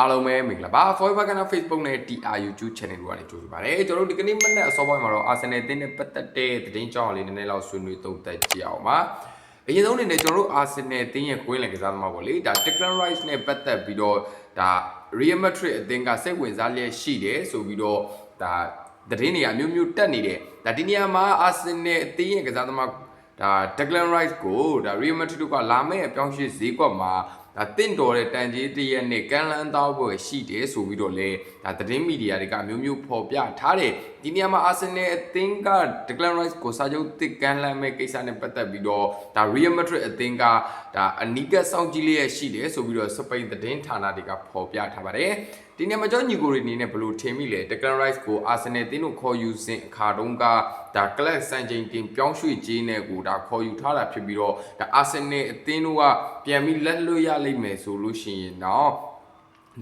အားလုံးပဲမင်္ဂလာပါ Forever Ghana Facebook နဲ့ TR YouTube Channel တို့ကနေကြိုဆိုပါရစေကျွန်တော်တို့ဒီကနေ့မနေ့အစောပိုင်းမှာတော့ Arsenal အသင်းနဲ့ပတ်သက်တဲ့သတင်းကြောင်းလေးနည်းနည်းလောက်ဆွေးနွေးသုံးသပ်ကြည့်အောင်ပါအရင်ဆုံးအနေနဲ့ကျွန်တော်တို့ Arsenal အသင်းရဲ့ကွင်းလည်ကစားသမားပေါ့လေဒါ Declan Rice နဲ့ပတ်သက်ပြီးတော့ဒါ Real Madrid အသင်းကစိတ်ဝင်စားလျက်ရှိတယ်ဆိုပြီးတော့ဒါသတင်းတွေအမျိုးမျိုးတက်နေတယ်ဒါဒီနေရာမှာ Arsenal အသင်းရဲ့ကစားသမားဒါ Declan Rice ကိုဒါ Real Madrid ကလာမယ့်အပြောင်းအရွှေ့ဈေးကွက်မှာ ဒါတင့်တော်တဲ့တန်ကြီးတရက်နဲ့ကန်လန်းတောက်ပွဲရှိတယ်ဆိုပြီးတော့လေဒါသတင်းမီဒီယာတွေကမျိုးမျိုးဖော်ပြထားတယ်ဒီနေရာမှာ Arsenal အသင်းက Declan Rice ကိုစာချုပ်တစ်ကန်လန်းမဲ့ကိစ္စနဲ့ပတ်သက်ပြီးတော့ဒါ Real Madrid အသင်းကဒါအနီးကပ်စောင့်ကြည့်လျက်ရှိတယ်ဆိုပြီးတော့စပိန်သတင်းဌာနတွေကဖော်ပြထားပါတယ်ဒီနေရာမှာကျွန်တော်ညီကိုတွေအနေနဲ့ဘယ်လိုထင်မိလဲ Declan Rice ကို Arsenal အသင်းတို့ခေါ်ယူစဉ်အခါတုန်းကဒါ Club စံချိန်တင်ပြောင်းရွှေ့ခြင်းနဲ့ကိုဒါခေါ်ယူထားတာဖြစ်ပြီးတော့ဒါ Arsenal အသင်းတို့ကပြန်ပြီးလက်လွတ်ရလိမ့်မယ်ဆိုလို့ရှိရင်တော့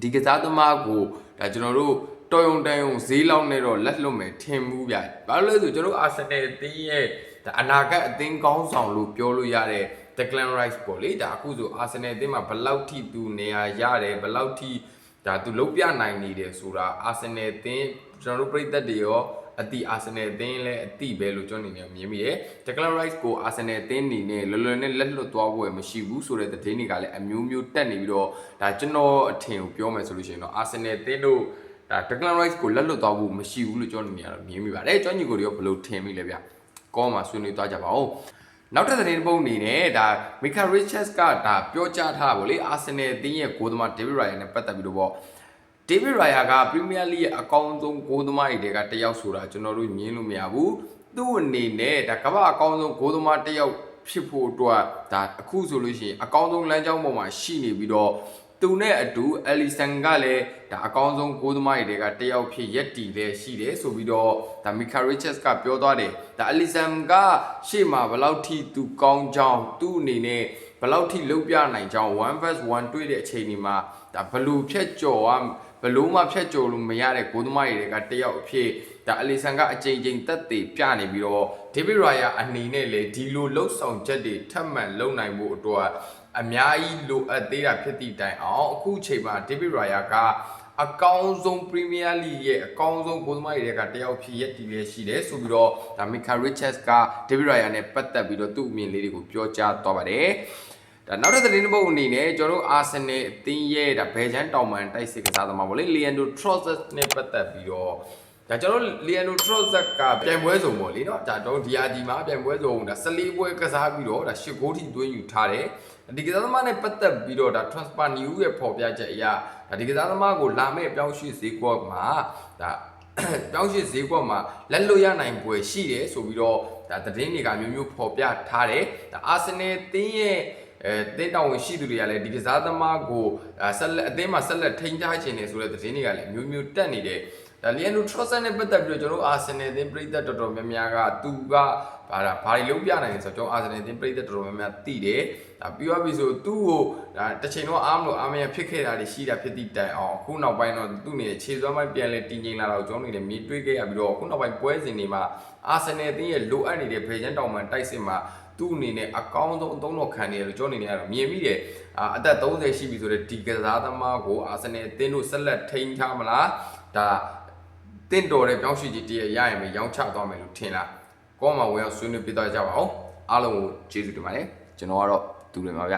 ဒီကစားသမားကိုဒါကျွန်တော်တို့တော်ယုံတန်ယုံဈေးလောက်နဲ့တော့လက်လွတ်မယ်ထင်မှုဗျ။ဘာလို့လဲဆိုကျွန်တော်တို့ Arsenal အသင်းရဲ့ဒါအနာဂတ်အသင်းကောင်းဆောင်လို့ပြောလို့ရတဲ့ Declan Rice ပေါ့လေဒါအခုဆို Arsenal အသင်းမှာဘယ်လောက်ထိသူနေရာရတယ်ဘယ်လောက်ထိဒါသူလုံးပြနိုင်နေတယ်ဆိုတာ Arsenal အသင်းကျွန်တော်တို့ပြည်သက်တွေရော အတိ Arsenal အသင်းလည်းအတိပဲလို့ကျွန်တော်အနေနဲ့မြင်မိတယ်။ Declan Rice ကို Arsenal အသင်းအနေနဲ့လွယ်လွယ်နဲ့လက်လွတ်သွားဖို့မရှိဘူးဆိုတဲ့သတင်းတွေကလည်းအမျိုးမျိုးတက်နေပြီးတော့ဒါကျွန်တော်အထင်ကိုပြောမယ်ဆိုလို့ရှိရင်တော့ Arsenal အသင်းတို့ဒါ Declan Rice ကိုလက်လွတ်သွားဖို့မရှိဘူးလို့ကျွန်တော်အနေနဲ့မြင်မိပါတယ်။ကျွန်တော်ညီကိုတွေရောဘယ်လိုထင်မိလဲဗျ။ကောမှာဆွေးနွေးသွားကြပါဦး။နောက်ထပ်သတင်းတစ်ပုဒ်အနေနဲ့ဒါမီကာရစ်ချက်စ်ကဒါပြောကြားထားတာဗောလေအာဆင်နယ်အသင်းရဲ့ဂိုးသမားဒေးဗစ်ရိုင်ယာနဲ့ပတ်သက်ပြီးတော့ဗော ဒေးဗစ်ရိုင်ယာကပရီးမီးယားလိရဲ့အကောင်းဆုံးဂိုးသမားတွေကတယောက်ဆိုတာကျွန်တော်တို့ညင်းလို့မရဘူးသူ့အနေနဲ့ဒါကမ္ဘာအကောင်းဆုံးဂိုးသမားတယောက်ဖြစ်ဖို့အတွက်ဒါအခုဆိုလို့ရှိရင်အကောင်းဆုံးလမ်းကြောင်းပေါ်မှာရှိနေပြီးတော့သူနဲ့အတူအလီဆန်ကလည်းဒါအကောင်းဆုံးဂိုးသမားတွေကတယောက်ဖြစ်ရက်တီလည်းရှိတယ်ဆိုပြီးတော့ဒါမီကာရစ်ချက်စ်ကပြောသွားတယ်ဒါအလီဆန်ကရှေ့မှာဘယ်လောက်ထိသူကောင်းကြောင်းသူ့အနေနဲ့ဘယ်လောက်ထိလုပ်ပြနိုင်ကြောင်း1 vs 1တွေ့တဲ့အချိန်ဒီမှာဒါဘလူဖြတ်ကျော်อ่ะ ဘလို့မှဖြတ်ကျော်လို့မရတဲ့ဂိုးသမားတွေကတယောက်အဖြစ်ဒါအလီဆန်ကအချိန်ချင်းတက်သေးပြနေပြီးတော့ဒေးဗစ်ရာယာအနေနဲ့လေဒီလိုလှုပ်ဆောင်ချက်တွေထပ်မံလုပ်နိုင်ဖို့အတွက်အများကြီးလိုအပ်သေးတာဖြစ်သည့်တိုင်အောင်အခုချိန်မှာဒေးဗစ်ရာယာကအကောင်းဆုံးပရီးမီးယားလိရဲ့အကောင်းဆုံးဂိုးသမားတွေကတယောက်ဖြစ်ရက်တီပဲရှိတယ်ဆိုပြီးတော့ဒါမီကာရစ်ချက်စ်ကဒေးဗစ်ရာယာနဲ့ပတ်သက်ပြီးတော့သူ့အမြင်လေးတွေကိုပြောကြားသွားပါတယ် ဒါနောက်ထပ်သတင်းတစ်ပုဒ်အနေနဲ့ကျွန်တော်တို့အာဆင်နယ်အသင်းရဲ့ဒါဘယ်ချမ်းတောင်မန်တိုက်စစ်ကစားသမားပေါ့လေလီယန်ဒိုထရော့ဆက်နဲ့ပတ်သက်ပြီးတော့ဒါကျွန်တော်လီယန်ဒိုထရော့ဆက်ကပြိုင်ပွဲစုံပေါ့လေနော်ဒါတော့ဒီယာဒီမှာပြိုင်ပွဲစုံဒါ14ပွဲကစားပြီးတော့ဒါ10ဂိုးထိသွင်းယူထားတယ်ဒီကစားသမားနဲ့ပတ်သက်ပြီးတော့ဒါ transfer news ရဲ့ဖော်ပြချက်အရဒါဒီကစားသမားကိုလာမယ့်ပြောင်းရွှေ့ဈေးကွက်မှာဒါပြောင်းရွှေ့ဈေးကွက်မှာလက်လွတ်ရနိုင်ပွဲရှိတယ်ဆိုပြီးတော့ဒါသတင်းတွေကမျိုးမျိုးဖော်ပြထားတယ်ဒါအာဆင်နယ်အသင်းရဲ့ အဲတင်းတောင်ဝင်ရှိသူတွေကလည်းဒီကစားသမားကိုဆက်လက်အသင်းမှာဆက်လက်ထိန်းထားခြင်းနေဆိုတဲ့သတင်းတွေကလည်းမျိုးမျိုးတက်နေတယ်ဒါလီယန်နိုထရော့ဆန်နဲ့ပတ်သက်ပြီးတော့ကျွန်တော်အာဆင်နယ်အသင်းပြည်သက်တော်တော်များများကသူကဘာလာဘာတွေလုံးပြနိုင်လဲဆိုတော့ကျွန်တော်အာဆင်နယ်အသင်းပြည်သက်တော်တော်များများသိတယ်ဒါပြီးတော့ပြီဆိုသူ့ကိုဒါတစ်ချိန်တော့အားမလို့အားမရဖြစ်ခဲ့တာတွေရှိတာဖြစ်သည့်တိုင်အောင်အခုနောက်ပိုင်းတော့သူ့နေခြေစွမ်းပိုင်းပြန်လဲတည်ငြိမ်လာတော့ကျွန်တော်နေလည်းမြင်တွေ့ခဲ့ရပြီးတော့အခုနောက်ပိုင်းပွဲစဉ်တွေမှာအာဆင်နယ်အသင်းရဲ့လိုအပ်နေတဲ့ဖေချမ်းတောင်မှန်တိုက်စစ်မှာ သူ့အနေနဲ့အကောင်းဆုံးအသုံးတော်ခံနေတယ်လို့ကျွန်တော်အနေနဲ့ကတော့မြင်မိတယ်အာအသက်30ရှိပြီဆိုတော့ဒီကစားသမားကိုအာဆင်နယ်အသင်းတို့ဆက်လက်ထိန်းထားမလားဒါတင့်တော်တဲ့ပြောင်းရွှေ့ကြီးတည်းရရင်ပဲရောင်းချသွားမယ်လို့ထင်လားကောမှာဝင်အောင်ဆွေးနွေးပြသွားကြပါအောင်အားလုံးကိုကျေးဇူးတင်ပါတယ်ကျွန်တော်ကတော့သူတွေပါဗျ